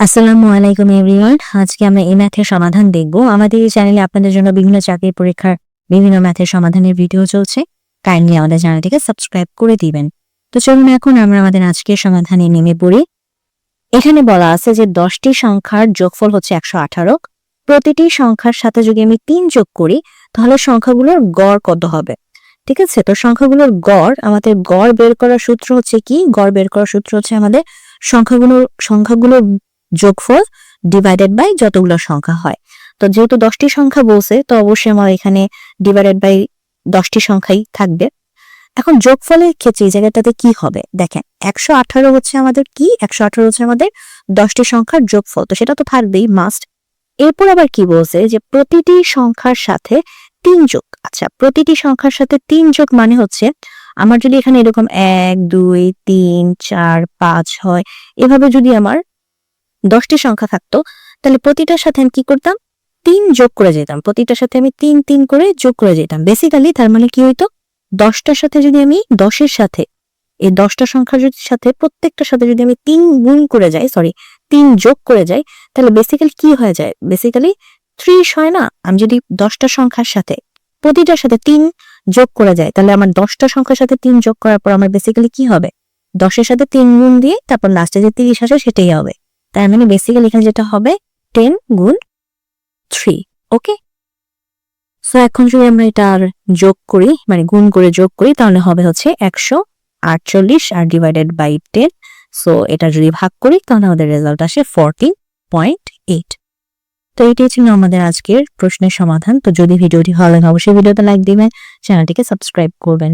আসসালামু আলাইকুম এভরিওয়ান। আজকে আমরা এই ম্যাথের সমাধান দেখব। আমাদের এই চ্যানেলে আপনাদের জন্য বিভিন্ন চাকরির পরীক্ষার বিভিন্ন ম্যাথের সমাধানের ভিডিও চলছে। কাইন্ডলি আমাদের চ্যানেলটিকে সাবস্ক্রাইব করে দিবেন। তো চলুন এখন আমরা আমাদের আজকের সমাধানে নেমে পড়ি। এখানে বলা আছে যে দশটি সংখ্যার যোগফল হচ্ছে একশো আঠারো। প্রতিটি সংখ্যার সাথে যদি আমি তিন যোগ করি, তাহলে সংখ্যাগুলোর গড় কত হবে? ঠিক আছে? তো সংখ্যাগুলোর গড়, আমাদের গড় বের করার সূত্র হচ্ছে কি? গড় বের করার সূত্র হচ্ছে আমাদের সংখ্যাগুলোর সংখ্যাগুলোর যোগফল ডিভাইডেড বাই যতগুলো সংখ্যা হয়। তো যেহেতু দশটি সংখ্যা বলছে, তো অবশ্যই আমার এখানে ডিভাইডেড বাই দশটি সংখ্যাই থাকবে। এখন যোগফলের ক্ষেত্রে এই জায়গাটাতে কি হবে? দেখেন, একশো আঠারো হচ্ছে আমাদের কি? একশো আঠারো হচ্ছে আমাদের দশটি সংখ্যার যোগফল। তো সেটা তো থাকবেই মাস্ট এরপর আবার কি বলছে? যে প্রতিটি সংখ্যার সাথে তিন যোগ। আচ্ছা প্রতিটি সংখ্যার সাথে তিন যোগ মানে হচ্ছে, আমার যদি এখানে এরকম এক, দুই, তিন, চার, পাঁচ হয়, এভাবে যদি আমার দশটি সংখ্যা থাকতো, তাহলে প্রতিটার সাথে আমি কি করতাম? তিন যোগ করে যেতাম। প্রতিটার সাথে আমি তিন তিন করে যোগ করে যেতাম। বেসিক্যালি তার মানে কি হইতো? দশটার সাথে যদি আমি দশের সাথে, এই দশটা সংখ্যার যদি সাথে, প্রত্যেকটার সাথে যদি আমি তিন গুণ করে যাই সরি তিন যোগ করে যাই, তাহলে বেসিক্যালি কি হয়ে যায়? বেসিক্যালি ত্রিশ হয় না? আমি যদি দশটা সংখ্যার সাথে প্রতিটার সাথে তিন যোগ করে যায় তাহলে আমার দশটা সংখ্যার সাথে তিন যোগ করার পর আমার বেসিক্যালি কি হবে? দশের সাথে তিন গুণ দিয়ে, তারপর লাস্টে যে তিরিশ আসে, সেটাই হবে। তার মানে বেসিক্যালি এখানে যেটা হবে টেন গুণ থ্রি ওকে সো এখন যদি আমরা এটা আর যোগ করি মানে গুণ করে যোগ করি, তাহলে হবে হচ্ছে একশো আটচল্লিশ আর ডিভাইডেড বাই টেন সো এটা যদি ভাগ করি, তাহলে আমাদের রেজাল্ট আসে ফোরটিন পয়েন্ট এইট তো এটাই ছিল আমাদের আজকের প্রশ্নের সমাধান। তো যদি ভিডিওটি ভালো লাগে, অবশ্যই ভিডিওতে লাইক দিবেন চ্যানেলটিকে সাবস্ক্রাইব করবেন।